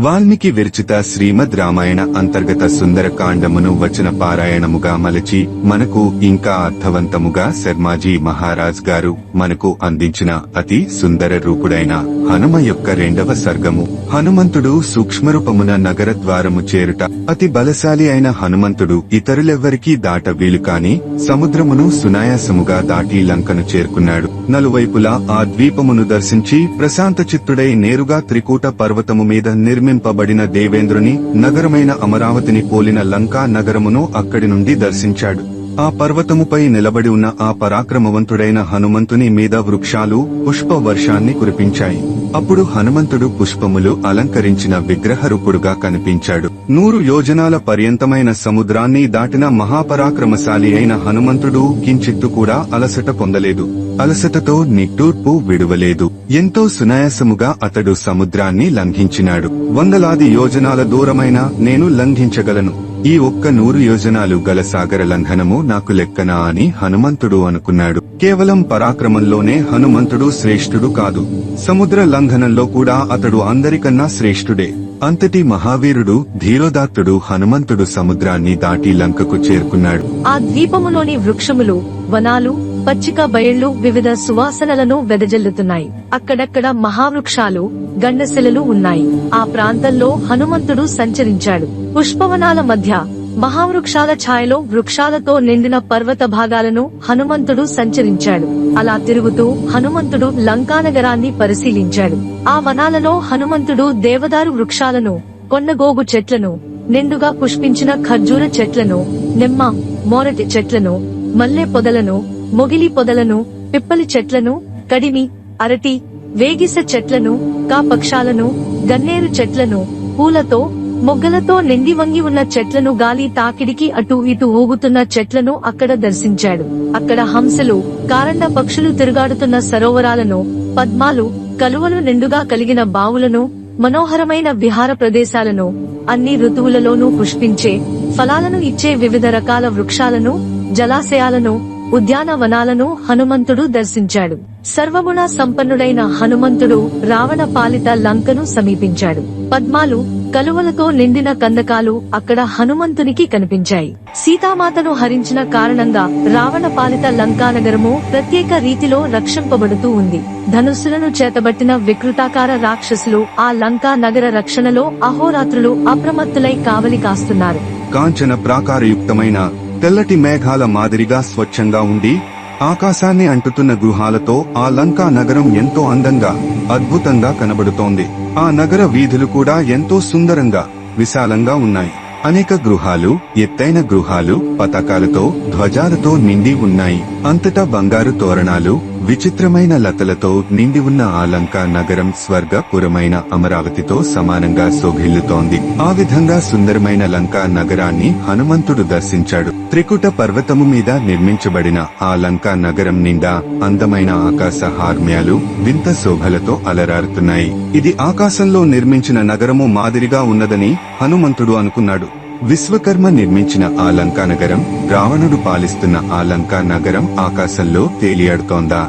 వాల్మీకి విరచిత శ్రీమద్ రామాయణ అంతర్గత సుందరకాండమును వచన పారాయణముగా మలచి మనకు ఇంకా అర్థవంతముగా శర్మాజీ మహారాజ్ గారు మనకు అందించిన అతి సుందర రూపుడైన హనుమ యొక్క రెండవ సర్గము. హనుమంతుడు సూక్ష్మరూపమున నగర ద్వారము చేరుట. అతి బలశాలి అయిన హనుమంతుడు ఇతరులెవ్వరికీ దాట వీలు కాని సముద్రమును సునాయాసముగా దాటి లంకను చేరుకున్నాడు. నలువైపులా ఆ ద్వీపమును దర్శించి ప్రశాంత చిత్తుడై నేరుగా త్రికూట పర్వతము మీద నిర్మింపబడిన దేవేంద్రుని నగరమైన అమరావతిని పోలిన లంకా నగరమును అక్కడి నుండి దర్శించాడు. ఆ పర్వతముపై నిలబడి ఉన్న ఆ పరాక్రమవంతుడైన హనుమంతుని మీద వృక్షాలు పుష్ప వర్షాన్ని కురిపించాయి. అప్పుడు హనుమంతుడు పుష్పములు అలంకరించిన విగ్రహరూపుడుగా కనిపించాడు. నూరు యోజనాల పర్యంతమైన సముద్రాన్ని దాటిన మహాపరాక్రమశాలి అయిన హనుమంతుడు కించిత్తు కూడా అలసట పొందలేదు. అలసటతో నిట్టూర్పు విడువలేదు. ఎంతో సునాయాసముగా అతడు సముద్రాన్ని లంఘించినాడు. వందలాది యోజనాల దూరమైన నేను లంఘించగలను. ఈ ఒక్క నూరు యోజనాలు గల సాగర లంఘనము నాకు లెక్కనా అని హనుమంతుడు అనుకున్నాడు. కేవలం పరాక్రమంలోనే హనుమంతుడు శ్రేష్ఠుడు కాదు. సముద్ర లంఘనంలో కూడా అతడు అందరికన్నా శ్రేష్ఠుడే. అంతటి మహావీరుడు ధీరోదాత్తుడు హనుమంతుడు సముద్రాన్ని దాటి లంకకు చేరుకున్నాడు. ఆ ద్వీపములోని వృక్షములు వనాలు పచ్చిక బయళ్ళు వివిధ సువాసనలను వెదజల్లుతున్నాయి. అక్కడక్కడ మహావృక్షాలు గండశిలలు ఉన్నాయి. ఆ ప్రాంతంలో హనుమంతుడు సంచరించాడు. పుష్పవనాల మధ్య మహావృక్షాల ఛాయలో వృక్షాలతో నిండిన పర్వత భాగాలను హనుమంతుడు సంచరించాడు. అలా తిరుగుతూ హనుమంతుడు లంకానగరాన్ని పరిశీలించాడు. ఆ వనాలలో హనుమంతుడు దేవదారు వృక్షాలను కొన్నగోగు చెట్లను నిండుగా పుష్పించిన ఖర్జూర చెట్లను నిమ్మ మోరటి చెట్లను మల్లె పొదలను మొగిలి పొదలను పిప్పలి చెట్లను కడిమి అరటి వేగిస చెట్లను కాపక్షాలను గన్నేరు చెట్లను పూలతో మొగ్గలతో నిండి వంగి ఉన్న చెట్లను గాలి తాకిడికి అటు ఇటు ఊగుతున్న చెట్లను అక్కడ దర్శించాడు. అక్కడ హంసలు కారండ పక్షులు తిరుగాడుతున్న సరోవరాలను పద్మాలు కలువలు నిండుగా కలిగిన బావులను మనోహరమైన విహార ప్రదేశాలను అన్ని ఋతువులలోనూ పుష్పించే ఫలాలను ఇచ్చే వివిధ రకాల వృక్షాలను జలాశయాలను ఉద్యానవనాలను హనుమంతుడు దర్శించాడు. సర్వగుణ సంపన్నుడైన హనుమంతుడు రావణ పాలిత లంకను సమీపించాడు. పద్మాలు కలువలతో నిండిన కందకాలు అక్కడ హనుమంతునికి కనిపించాయి. సీతామాతను హరించిన కారణంగా రావణ పాలిత లంకానగరము ప్రత్యేక రీతిలో రక్షింపబడుతూ ఉంది. ధనుస్సులను చేతబట్టిన వికృతాకార రాక్షసులు ఆ లంకా నగర రక్షణలో అహోరాత్రులు అప్రమత్తులై కావలి కాస్తున్నారు. కాంచన ప్రాకారయుక్తమైన తెల్లటి మేఘాల మాదిరిగా స్వచ్ఛంగా ఉండి ఆకాశాన్ని అంటుతున్న గృహాలతో ఆ లంకా నగరం ఎంతో అందంగా అద్భుతంగా కనబడుతోంది. ఆ నగర వీధులు కూడా ఎంతో సుందరంగా విశాలంగా ఉన్నాయి. అనేక గృహాలు ఎత్తైన గృహాలు పతాకాలతో ధ్వజాలతో నిండి ఉన్నాయి. అంతటా బంగారు తోరణాలు విచిత్రమైన లతలతో నిండి ఉన్న ఆ లంకా నగరం స్వర్గపురమైన అమరావతితో సమానంగా శోభిల్లుతోంది ఆ విధంగా సుందరమైన లంకా నగరాన్ని హనుమంతుడు దర్శించాడు. త్రికుట పర్వతము మీద నిర్మించబడిన ఆ లంకా నగరం నిండా అందమైన ఆకాశ హార్మ్యాలు వింత శోభలతో అలరారుతున్నాయి. ఇది ఆకాశంలో నిర్మించిన నగరము మాదిరిగా ఉన్నదని హనుమంతుడు అనుకున్నాడు. విశ్వకర్మ నిర్మించిన ఆ లంకా నగరం రావణుడు పాలిస్తున్న ఆ లంకా నగరం ఆకాశంలో తేలియాడుతోందా?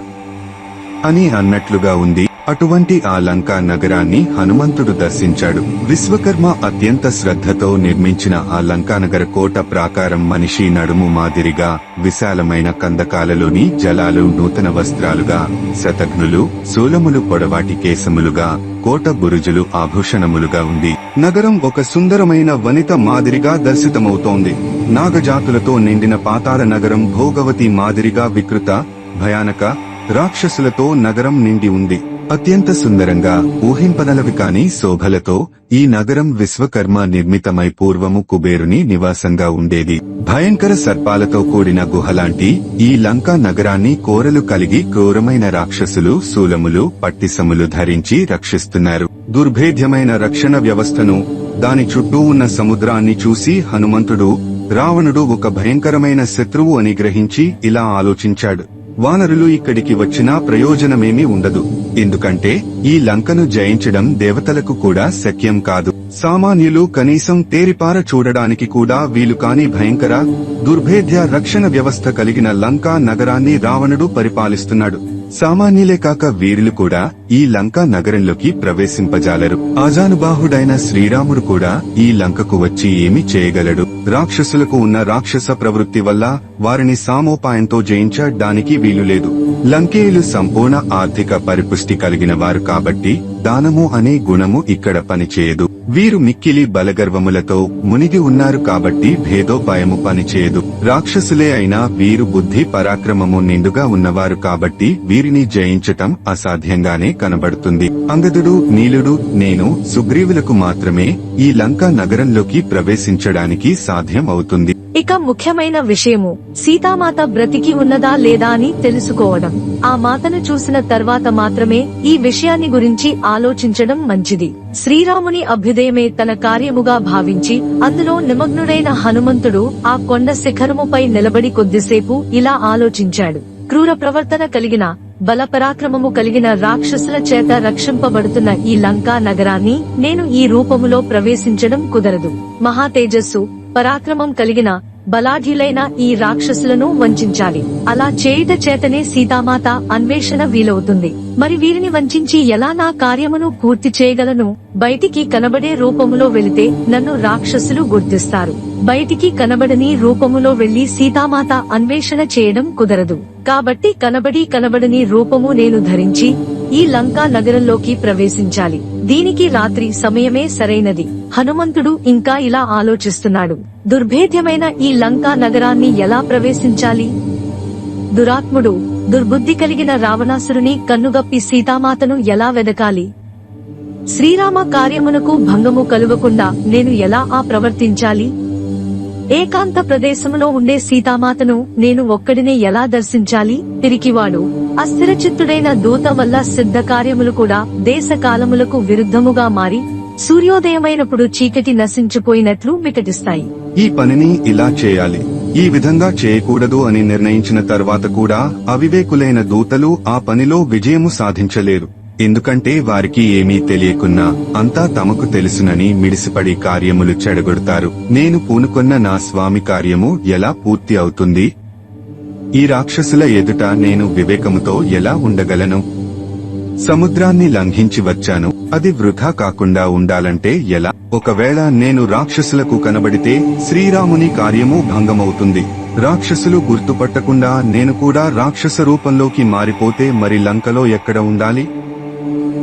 అని అన్నట్లుగా ఉంది. అటువంటి ఆ లంకా నగరాన్ని హనుమంతుడు దర్శించాడు. విశ్వకర్మ అత్యంత శ్రద్ధతో నిర్మించిన ఆ లంకానగర కోట ప్రాకారం మనిషి నడుము మాదిరిగా విశాలమైన కందకాలలోని జలాలు నూతన వస్త్రాలుగా శతఘ్నులు శూలములు పొడవాటి కేసములుగా కోట బురుజులు ఆభూషణములుగా ఉంది. నగరం ఒక సుందరమైన వనిత మాదిరిగా దర్శితమవుతోంది. నాగజాతులతో నిండిన పాతాళ నగరం భోగవతి మాదిరిగా వికృత భయానక రాక్షసులతో నగరం నిండి ఉంది. అత్యంత సుందరంగా ఊహింపనలవి కాని శోభలతో ఈ నగరం విశ్వకర్మ నిర్మితమై పూర్వము కుబేరుని నివాసంగా ఉండేది. భయంకర సర్పాలతో కూడిన గుహలాంటి ఈ లంకా నగరాన్ని కోరలు కలిగి క్రూరమైన రాక్షసులు శూలములు పట్టిసములు ధరించి రక్షిస్తున్నారు. దుర్భేద్యమైన రక్షణ వ్యవస్థను దాని చుట్టూ ఉన్న సముద్రాన్ని చూసి హనుమంతుడు రావణుడు ఒక భయంకరమైన శత్రువు అని గ్రహించి ఇలా ఆలోచించాడు. వానరులు ఇక్కడికి వచ్చినా ప్రయోజనమేమీ ఉండదు. ఎందుకంటే ఈ లంకను జయించడం దేవతలకు కూడా శక్యం కాదు. సామాన్యులు కనీసం తేరిపార చూడడానికి కూడా వీలు కాని భయంకర దుర్భేద్య రక్షణ వ్యవస్థ కలిగిన లంకా నగరాన్ని రావణుడు పరిపాలిస్తున్నాడు. సామాన్యులే కాక వీరులు కూడా ఈ లంకా నగరంలోకి ప్రవేశింపజాలరు. ఆజానుబాహుడైన శ్రీరాముడు కూడా ఈ లంకకు వచ్చి ఏమి చేయగలడు? రాక్షసులకు ఉన్న రాక్షస ప్రవృత్తి వల్ల వారిని సామోపాయంతో జయించడానికి వీలు లేదు లంకేయులు సంపూర్ణ ఆర్థిక పరిపుష్టి కలిగిన వారు కాబట్టి దానము అనే గుణము ఇక్కడ పనిచేయదు. వీరు మిక్కిలి బలగర్వములతో మునిగి ఉన్నారు కాబట్టి భేదోపాయము పనిచేయదు. రాక్షసులే అయినా వీరు బుద్ధి పరాక్రమము నిండుగా ఉన్నవారు కాబట్టి వీరిని జయించటం అసాధ్యంగానే కనబడుతుంది. అంగదుడు నీలుడు నేను సుగ్రీవులకు మాత్రమే ఈ లంకా నగరంలోకి ప్రవేశించడానికి సాధ్యం అవుతుంది. ఇక ముఖ్యమైన విషయము సీతామాత బ్రతికి ఉన్నదా లేదా అని తెలుసుకోవడం. ఆ మాతను చూసిన తర్వాత మాత్రమే ఈ విషయాన్ని గురించి ఆలోచించడం మంచిది. శ్రీరాముని అభ్యుదయమే తన కార్యముగా భావించి అందులో నిమగ్నుడైన హనుమంతుడు ఆ కొండ శిఖరముపై నిలబడి కొద్దిసేపు ఇలా ఆలోచించాడు. క్రూర ప్రవర్తన కలిగిన బలపరాక్రమము కలిగిన రాక్షసుల చేత రక్షింపబడుతున్న ఈ లంకా నగరాన్ని నేను ఈ రూపములో ప్రవేశించడం కుదరదు. మహా తేజస్సు పరాక్రమం కలిగిన బలాఢ్యులైన ఈ రాక్షసులను వంచించాలి అలా చేయుట చేతనే సీతామాత అన్వేషణ వీలవుతుంది. మరి వీరిని వంచించి ఎలా నా కార్యమును పూర్తి చేయగలను? బయటికి కనబడే రూపములో వెళితే నన్ను రాక్షసులు గుర్తిస్తారు. బయటికి కనబడని రూపములో వెళ్ళి సీతామాత అన్వేషణ చేయడం కుదరదు. కాబట్టి కనబడి కనబడని రూపము నేను ధరించి ఈ లంకా నగరంలోకి ప్రవేశించాలి. దీనికి రాత్రి సమయమే సరైనది. హనుమంతుడు ఇంకా ఇలా ఆలోచిస్తున్నాడు. దుర్భేద్యమైన ఈ లంకా నగరాన్ని ఎలా ప్రవేశించాలి? దురాత్ముడు దుర్బుద్ధి కలిగిన రావణాసురుని కన్నుగప్పి సీతామాతను ఎలా వెదకాలి? శ్రీరామ కార్యమునకు భంగము కలుగకుండా నేను ఎలా ఆ ప్రవర్తించాలి? ఏకాంత ప్రదేశములో ఉండే సీతామాతను నేను ఒక్కడినే ఎలా దర్శించాలి? తిరిగివాడు. అస్థిరచిత్తుడైన దూత వల్ల సిద్ధ కార్యములు కూడా దేశ కాలములకు విరుద్ధముగా మారి సూర్యోదయమైనప్పుడు చీకటి నశించిపోయినట్లు వికటిస్తాయి ఈ పనిని ఇలా చేయాలి. ఈ విధంగా చేయకూడదు అని నిర్ణయించిన తర్వాత కూడా అవివేకులైన దూతలు ఆ పనిలో విజయము సాధించలేరు. ఎందుకంటే వారికి ఏమీ తెలియకున్నా అంతా తమకు తెలుసునని మిడిసిపడి కార్యములు చెడగొడతారు. నేను పూనుకొన్న నా స్వామి కార్యము ఎలా పూర్తి అవుతుంది? ఈ రాక్షసుల ఎదుట నేను వివేకముతో ఎలా ఉండగలను? సముద్రాన్ని లంఘించి వచ్చాను. అది వృధా కాకుండా ఉండాలంటే ఎలా? ఒకవేళ నేను రాక్షసులకు కనబడితే శ్రీరాముని కార్యము భంగమవుతుంది. రాక్షసులు గుర్తుపట్టకుండా నేను కూడా రాక్షస రూపంలోకి మారిపోతే మరి లంకలో ఎక్కడ ఉండాలి?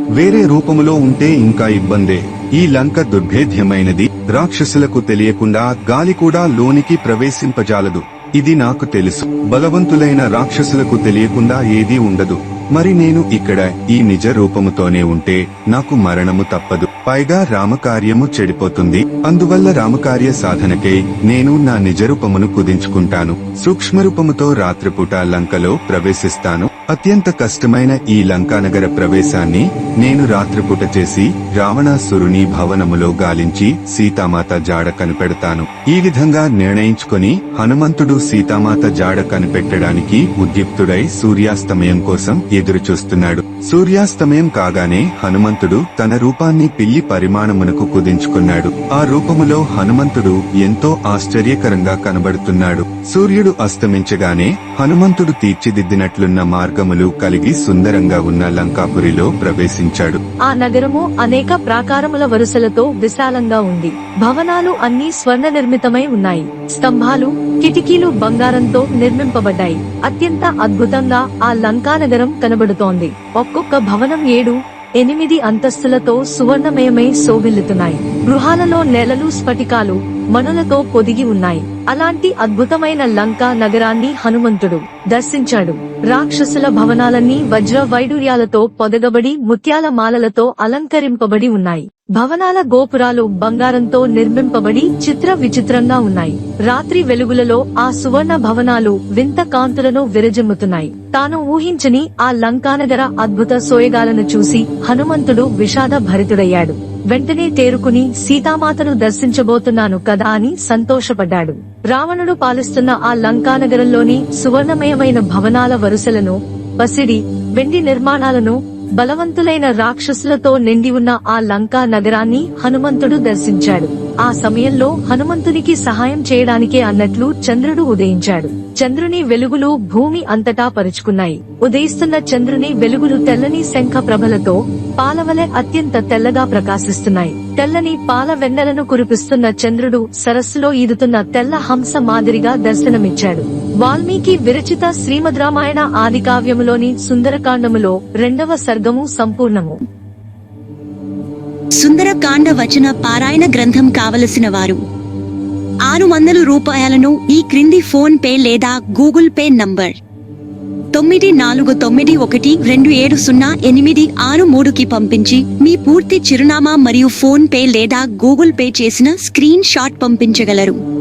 వేరే రూపములో ఉంటే ఇంకా ఇబ్బందే. ఈ లంక దుర్భేద్యమైనది. రాక్షసులకు తెలియకుండా గాలి కూడా లోనికి ప్రవేశింపజాలదు. ఇది నాకు తెలుసు. బలవంతులైన రాక్షసులకు తెలియకుండా ఏదీ ఉండదు. మరి నేను ఇక్కడ ఈ నిజ రూపముతోనే ఉంటే నాకు మరణము తప్పదు. పైగా రామకార్యము చెడిపోతుంది. అందువల్ల రామకార్య సాధనకై నేను నా నిజ రూపమును కుదించుకుంటాను. సూక్ష్మరూపముతో రాత్రిపూట లంకలో ప్రవేశిస్తాను. అత్యంత కష్టమైన ఈ లంకానగర ప్రవేశాన్ని నేను రాత్రిపూట చేసి రావణాసురుని భవనములో గాలించి సీతామాత జాడ కనిపెడతాను. ఈ విధంగా నిర్ణయించుకొని హనుమంతుడు సీతామాత జాడ కనిపెట్టడానికి ఉద్యుక్తుడై సూర్యాస్తమయం కోసం ఎదురుచూస్తున్నాడు. సూర్యాస్తమయం కాగానే హనుమంతుడు తన రూపాన్ని పిల్లి పరిమాణమునకు కుదించుకున్నాడు. ఆ రూపములో హనుమంతుడు ఎంతో ఆశ్చర్యకరంగా కనబడుతున్నాడు. సూర్యుడు అస్తమించగానే హనుమంతుడు తీర్చిదిద్దినట్లున్న మార్గములు కలిగి సుందరంగా ఉన్న లంకాపురిలో ప్రవేశించాడు. ఆ నగరము అనేక ప్రాకారముల వరుసలతో విశాలంగా ఉంది. భవనాలు అన్ని స్వర్ణ నిర్మితమై ఉన్నాయి. స్తంభాలు కిటికీలు బంగారంతో నిర్మింపబడ్డాయి. అత్యంత అద్భుతంగా ఆ లంకా నగరం కనబడుతోంది. ఒక్కొక్క భవనం ఏడు ఎనిమిది అంతస్తులతో సువర్ణమయమై శోభిల్లుతున్నాయి. గృహాలలో నెలలు స్ఫటికాలు మనులతో పొదిగి ఉన్నాయి. అలాంటి అద్భుతమైన లంకా నగరాన్ని హనుమంతుడు దర్శించాడు. రాక్షసుల భవనాలన్నీ వజ్ర వైడూర్యాలతో పొదగబడి ముత్యాల మాలలతో అలంకరింపబడి ఉన్నాయి. భవనాల గోపురాలు బంగారంతో నిర్మింపబడి చిత్ర విచిత్రంగా ఉన్నాయి. రాత్రి వెలుగులలో ఆ సువర్ణ భవనాలు వింత కాంతులను విరజిమ్ముతున్నాయి. తాను ఊహించని ఆ లంకానగర అద్భుత సోయగాలను చూసి హనుమంతుడు విషాద భరితుడయ్యాడు. వెంటనే తేరుకుని సీతామాతను దర్శించబోతున్నాను కదా అని సంతోషపడ్డాడు. రావణుడు పాలిస్తున్న ఆ లంకానగరంలోని సువర్ణమయమైన భవనాల వరుసలను పసిడి వెండి నిర్మాణాలను బలవంతులైన రాక్షసులతో నిండి ఉన్న ఆ లంకా నగరాన్ని హనుమంతుడు దర్శించాడు. ఆ సమయంలో హనుమంతునికి సహాయం చేయడానికే అన్నట్లు చంద్రుడు ఉదయించాడు. చంద్రుని వెలుగులు భూమి అంతటా పరుచుకున్నాయి. ఉదయిస్తున్న చంద్రుని వెలుగులు తెల్లని శంఖ ప్రభలతో పాలవలె అత్యంత తెల్లగా ప్రకాశిస్తున్నాయి. తెల్లని పాల వెన్నెలను కురిపిస్తున్న చంద్రుడు సరస్సులో ఈదుతున్న తెల్ల హంస మాదిరిగా దర్శనమిచ్చాడు. వాల్మీకి విరచిత శ్రీమద్ రామాయణ ఆది కావ్యములోని సుందరకాండములో రెండవ సర్గము సంపూర్ణము. సుందరకాండ వచన పారాయణ గ్రంథం కావలసిన వారు. ఆరు వందల రూపాయలను ఈ క్రింది ఫోన్ పే లేదా గూగుల్ పే నంబర్. తొమ్మిది నాలుగు తొమ్మిది ఒకటి రెండు ఏడు సున్నా ఎనిమిది ఆరు మూడుకి పంపించి మీ పూర్తి చిరునామా మరియు ఫోన్ పే లేదా గూగుల్ పే చేసిన స్క్రీన్ షాట్ పంపించగలరు.